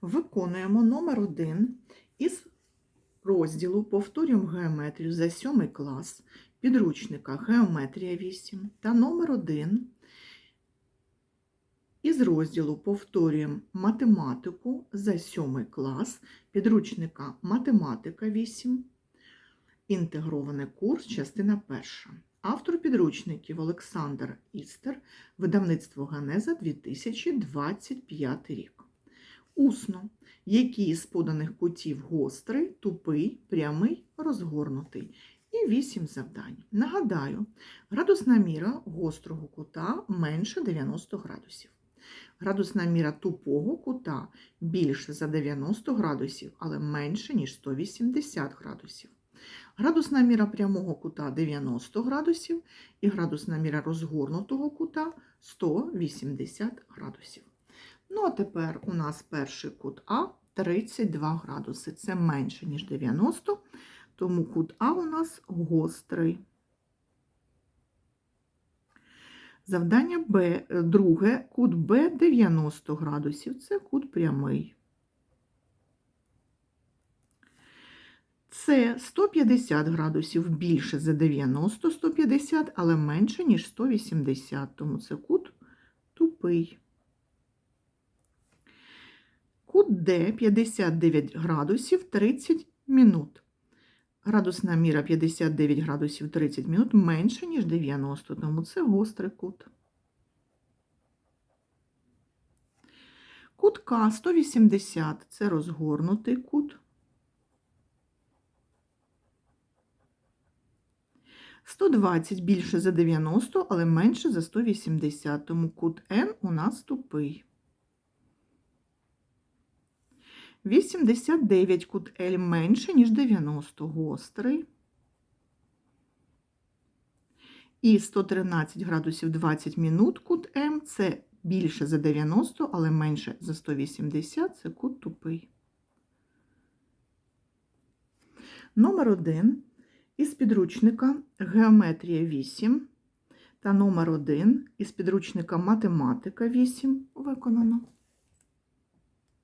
Виконуємо номер 1 із розділу Повторюємо геометрію за 7 клас підручника Геометрія 8 та номер 1 із розділу Повторюємо математику за 7 клас підручника Математика 8. Інтегрований курс, частина перша. Автор підручників Олександр Істер, видавництво Генеза 2025 рік. Усно. Який з поданих кутів гострий, тупий, прямий, розгорнутий. І 8 завдань. Нагадаю, градусна міра гострого кута менше 90 градусів. Градусна міра тупого кута більше за 90 градусів, але менше, ніж 180 градусів. Градусна міра прямого кута 90 градусів і градусна міра розгорнутого кута 180 градусів. Ну, а тепер у нас перший кут А 32 градуси. Це менше, ніж 90, тому кут А у нас гострий. Завдання Б, друге, кут Б 90 градусів. Це кут прямий. Це 150 градусів більше за 90, 150, але менше, ніж 180, тому це кут тупий. Кут Д 59 градусів 30 минут. Градусна міра 59 градусів 30 минут менше, ніж 90, тому це гострий кут. Кут К 180 це розгорнутий кут. 120 більше за 90, але менше за 180, тому кут Н у нас тупий. 89 кут L менше, ніж 90, гострий. І 113 градусів 20 минут кут М це більше за 90, але менше за 180, це кут тупий. Номер 1 із підручника Геометрія 8 та номер 1 із підручника Математика 8 виконано.